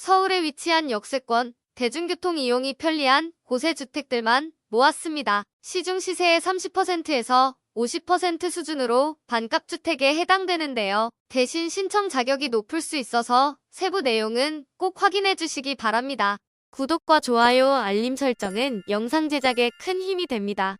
서울에 위치한 역세권, 대중교통 이용이 편리한 고세 주택들만 모았습니다. 시중 시세의 30%에서 50% 수준으로 반값 주택에 해당되는데요. 대신 신청 자격이 높을 수 있어서 세부 내용은 꼭 확인해 주시기 바랍니다. 구독과 좋아요, 알림 설정은 영상 제작에 큰 힘이 됩니다.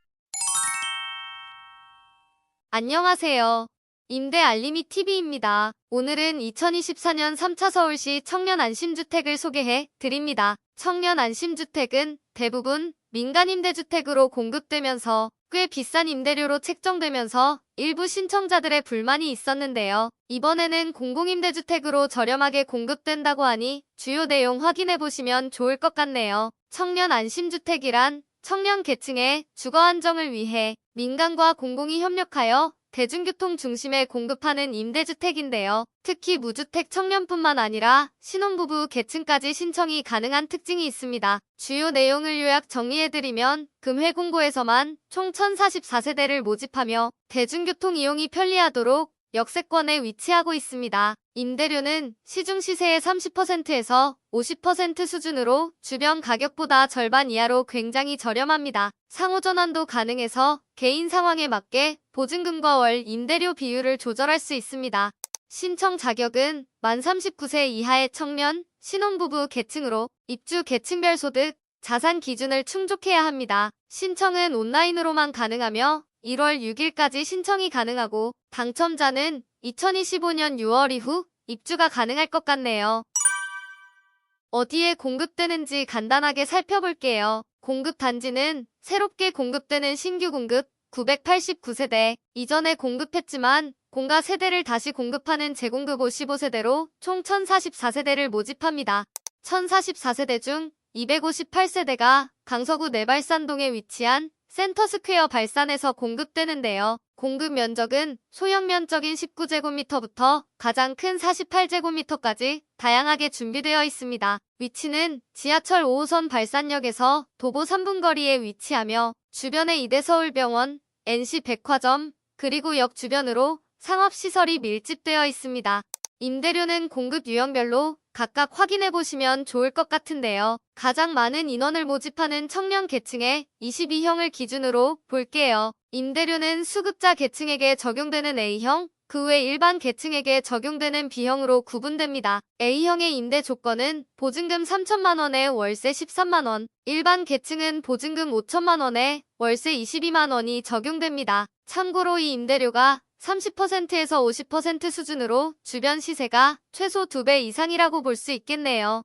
안녕하세요. 임대 알림이 TV입니다. 오늘은 2024년 3차 서울시 청년 안심주택을 소개해 드립니다. 청년 안심주택은 대부분 민간 임대주택으로 공급되면서 꽤 비싼 임대료로 책정되면서 일부 신청자들의 불만이 있었는데요. 이번에는 공공임대주택으로 저렴하게 공급된다고 하니 주요 내용 확인해 보시면 좋을 것 같네요. 청년 안심주택이란 청년 계층의 주거 안정을 위해 민간과 공공이 협력하여 대중교통 중심에 공급하는 임대주택인데요. 특히 무주택 청년뿐만 아니라 신혼부부 계층까지 신청이 가능한 특징이 있습니다. 주요 내용을 요약 정리해드리면 금회 공고에서만 총 1044세대를 모집하며 대중교통 이용이 편리하도록 역세권에 위치하고 있습니다. 임대료는 시중 시세의 30%에서 50% 수준으로 주변 가격보다 절반 이하로 굉장히 저렴합니다. 상호전환도 가능해서 개인 상황에 맞게 보증금과 월 임대료 비율을 조절할 수 있습니다. 신청 자격은 만 39세 이하의 청년, 신혼부부 계층으로 입주 계층별 소득, 자산 기준을 충족해야 합니다. 신청은 온라인으로만 가능하며 1월 6일까지 신청이 가능하고 당첨자는 2025년 6월 이후 입주가 가능할 것 같네요. 어디에 공급되는지 간단하게 살펴볼게요. 공급 단지는 새롭게 공급되는 신규 공급 989세대, 이전에 공급했지만 공가 세대를 다시 공급하는 재공급 55세대로 총 1044세대를 모집합니다. 1044세대 중 258세대가 강서구 내발산동에 위치한 센터스퀘어 발산에서 공급되는데요. 공급 면적은 소형 면적인 19제곱미터부터 가장 큰 48제곱미터까지 다양하게 준비되어 있습니다. 위치는 지하철 5호선 발산역에서 도보 3분 거리에 위치하며 주변에 이대서울병원, NC백화점, 그리고 역 주변으로 상업시설이 밀집되어 있습니다. 임대료는 공급 유형별로 각각 확인해 보시면 좋을 것 같은데요. 가장 많은 인원을 모집하는 청년 계층의 22형을 기준으로 볼게요. 임대료는 수급자 계층에게 적용되는 A형, 그 외 일반 계층에게 적용되는 B형으로 구분됩니다. A형의 임대 조건은 보증금 3천만원에 월세 13만원, 일반 계층은 보증금 5천만원에 월세 22만원이 적용됩니다. 참고로 이 임대료가 30%에서 50% 수준으로 주변 시세가 최소 2배 이상이라고 볼 수 있겠네요.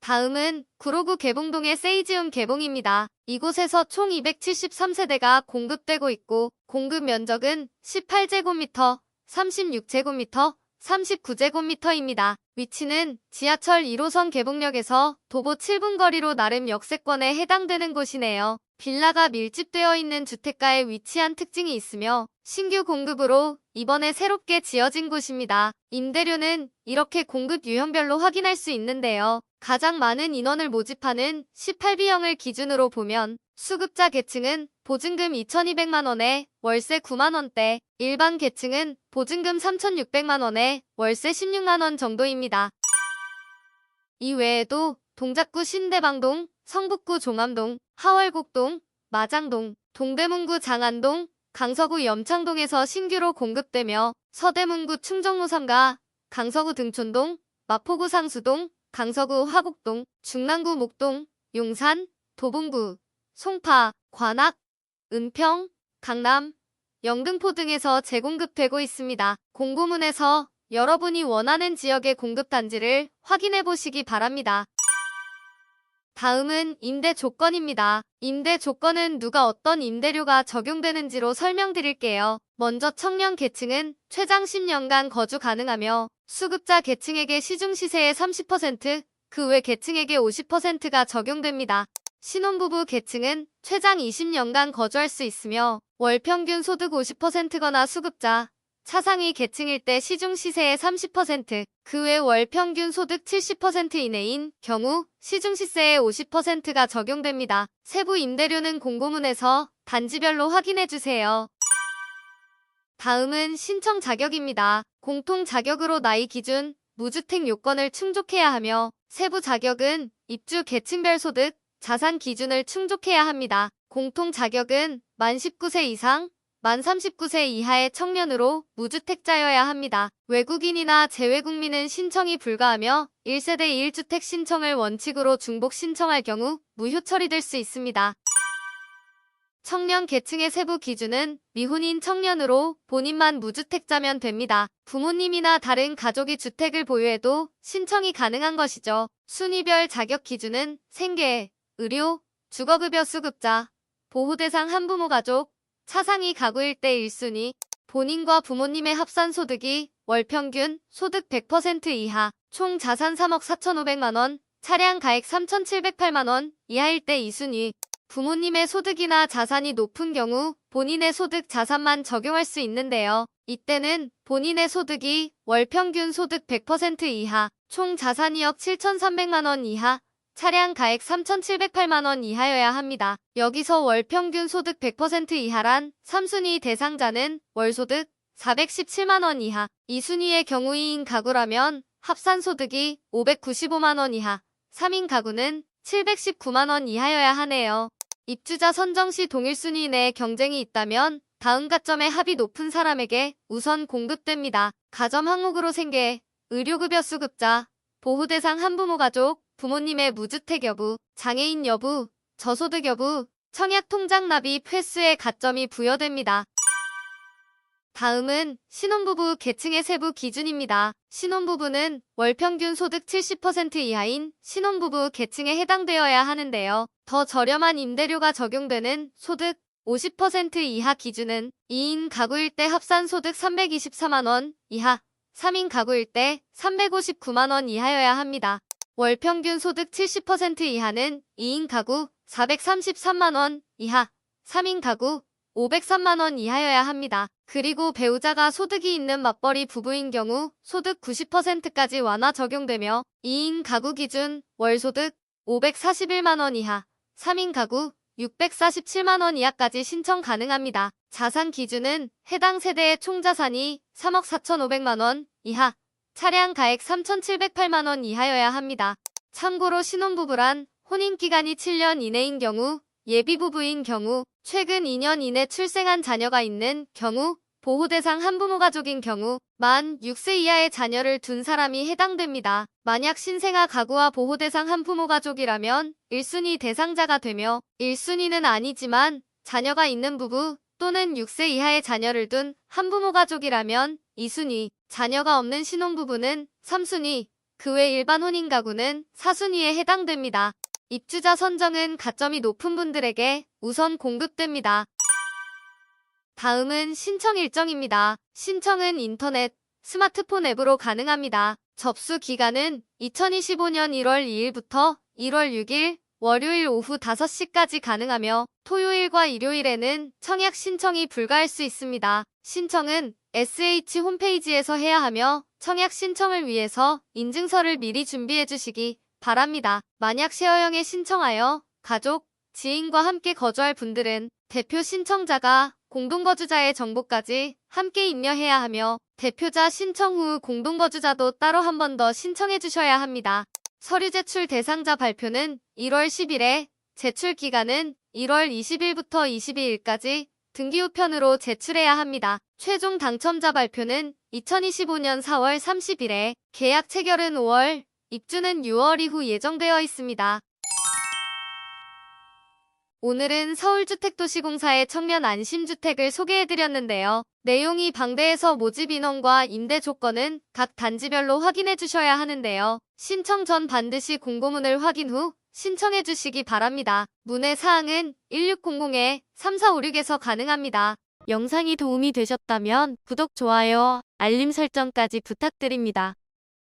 다음은 구로구 개봉동의 세이지움 개봉입니다. 이곳에서 총 273세대가 공급되고 있고 공급 면적은 18제곱미터, 36제곱미터, 39제곱미터입니다. 위치는 지하철 1호선 개봉역에서 도보 7분 거리로 나름 역세권에 해당되는 곳이네요. 빌라가 밀집되어 있는 주택가에 위치한 특징이 있으며 신규 공급으로 이번에 새롭게 지어진 곳입니다. 임대료는 이렇게 공급 유형별로 확인할 수 있는데요. 가장 많은 인원을 모집하는 18B형을 기준으로 보면 수급자 계층은 보증금 2,200만원에 월세 9만원대, 일반 계층은 보증금 3,600만원에 월세 16만원 정도입니다. 이 외에도 동작구 신대방동, 성북구 종암동, 하월곡동, 마장동, 동대문구 장안동, 강서구 염창동에서 신규로 공급되며 서대문구 충정로삼가, 강서구 등촌동, 마포구 상수동, 강서구 화곡동, 중랑구 목동, 용산, 도봉구, 송파, 관악, 은평, 강남, 영등포 등에서 재공급되고 있습니다. 공고문에서 여러분이 원하는 지역의 공급 단지를 확인해 보시기 바랍니다. 다음은 임대 조건입니다. 임대 조건은 누가 어떤 임대료가 적용되는지로 설명드릴게요. 먼저 청년 계층은 최장 10년간 거주 가능하며 수급자 계층에게 시중 시세의 30%, 그 외 계층에게 50%가 적용됩니다. 신혼부부 계층은 최장 20년간 거주할 수 있으며 월 평균 소득 50%거나 수급자, 차상위 계층일 때 시중 시세의 30%, 그 외 월 평균 소득 70% 이내인 경우 시중 시세의 50%가 적용됩니다. 세부 임대료는 공고문에서 단지별로 확인해 주세요. 다음은 신청 자격입니다. 공통 자격으로 나이 기준 무주택 요건을 충족해야 하며 세부 자격은 입주 계층별 소득, 자산 기준을 충족해야 합니다. 공통 자격은 만 19세 이상, 만 39세 이하의 청년으로 무주택자여야 합니다. 외국인이나 재외국민은 신청이 불가하며 1세대 1주택 신청을 원칙으로 중복 신청할 경우 무효 처리될 수 있습니다. 청년 계층의 세부 기준은 미혼인 청년으로 본인만 무주택자면 됩니다. 부모님이나 다른 가족이 주택을 보유해도 신청이 가능한 것이죠. 순위별 자격 기준은 생계, 의료, 주거급여 수급자, 보호대상 한부모 가족, 차상위 가구일 때 1순위, 본인과 부모님의 합산 소득이 월 평균 소득 100% 이하, 총 자산 3억 4,500만원, 차량 가액 3,708만원 이하일 때 2순위, 부모님의 소득이나 자산이 높은 경우 본인의 소득 자산만 적용할 수 있는데요. 이때는 본인의 소득이 월 평균 소득 100% 이하, 총 자산 2억 7,300만원 이하, 차량 가액 3,708만원 이하여야 합니다. 여기서 월 평균 소득 100% 이하란 3순위 대상자는 월 소득 417만원 이하, 2순위의 경우인 가구라면 합산 소득이 595만원 이하, 3인 가구는 719만원 이하여야 하네요. 입주자 선정 시 동일 순위 내에 경쟁이 있다면 다음 가점의 합이 높은 사람에게 우선 공급됩니다. 가점 항목으로 생계, 의료급여 수급자, 보호대상 한부모 가족, 부모님의 무주택 여부, 장애인 여부, 저소득 여부, 청약 통장 납입 횟수에 가점이 부여됩니다. 다음은 신혼부부 계층의 세부 기준입니다. 신혼부부는 월 평균 소득 70% 이하인 신혼부부 계층에 해당되어야 하는데요. 더 저렴한 임대료가 적용되는 소득 50% 이하 기준은 2인 가구일 때 합산 소득 324만원 이하, 3인 가구일 때 359만원 이하여야 합니다. 월 평균 소득 70% 이하는 2인 가구 433만원 이하, 3인 가구 503만원 이하여야 합니다. 그리고 배우자가 소득이 있는 맞벌이 부부인 경우 소득 90%까지 완화 적용되며 2인 가구 기준 월 소득 541만원 이하, 3인 가구 647만원 이하까지 신청 가능합니다. 자산 기준은 해당 세대의 총자산이 3억 4,500만원 이하, 차량 가액 3,708만원 이하여야 합니다. 참고로 신혼부부란 혼인기간이 7년 이내인 경우, 예비부부인 경우, 최근 2년 이내 출생한 자녀가 있는 경우, 보호대상 한부모 가족인 경우, 만 6세 이하의 자녀를 둔 사람이 해당됩니다. 만약 신생아 가구와 보호대상 한부모 가족이라면 1순위 대상자가 되며 1순위는 아니지만 자녀가 있는 부부 또는 6세 이하의 자녀를 둔 한부모 가족이라면 2순위, 자녀가 없는 신혼부부는 3순위, 그 외 일반 혼인 가구는 4순위에 해당됩니다. 입주자 선정은 가점이 높은 분들에게 우선 공급됩니다. 다음은 신청 일정입니다. 신청은 인터넷, 스마트폰 앱으로 가능합니다. 접수 기간은 2025년 1월 2일부터 1월 6일 월요일 오후 5시까지 가능하며 토요일과 일요일에는 청약 신청이 불가할 수 있습니다. 신청은 SH 홈페이지에서 해야 하며 청약 신청을 위해서 인증서를 미리 준비해 주시기 바랍니다. 만약 쉐어형에 신청하여 가족, 지인과 함께 거주할 분들은 대표 신청자가 공동거주자의 정보까지 함께 입력해야 하며 대표자 신청 후 공동거주자도 따로 한 번 더 신청해 주셔야 합니다. 서류 제출 대상자 발표는 1월 10일에 제출 기간은 1월 20일부터 22일까지 등기 우편으로 제출해야 합니다. 최종 당첨자 발표는 2025년 4월 30일에 계약 체결은 5월, 입주는 6월 이후 예정되어 있습니다. 오늘은 서울주택도시공사의 청년 안심주택을 소개해드렸는데요. 내용이 방대해서 모집 인원과 임대 조건은 각 단지별로 확인해 주셔야 하는데요. 신청 전 반드시 공고문을 확인 후 신청해 주시기 바랍니다. 문의 사항은 1600-3456에서 가능합니다. 영상이 도움이 되셨다면 구독, 좋아요, 알림 설정까지 부탁드립니다.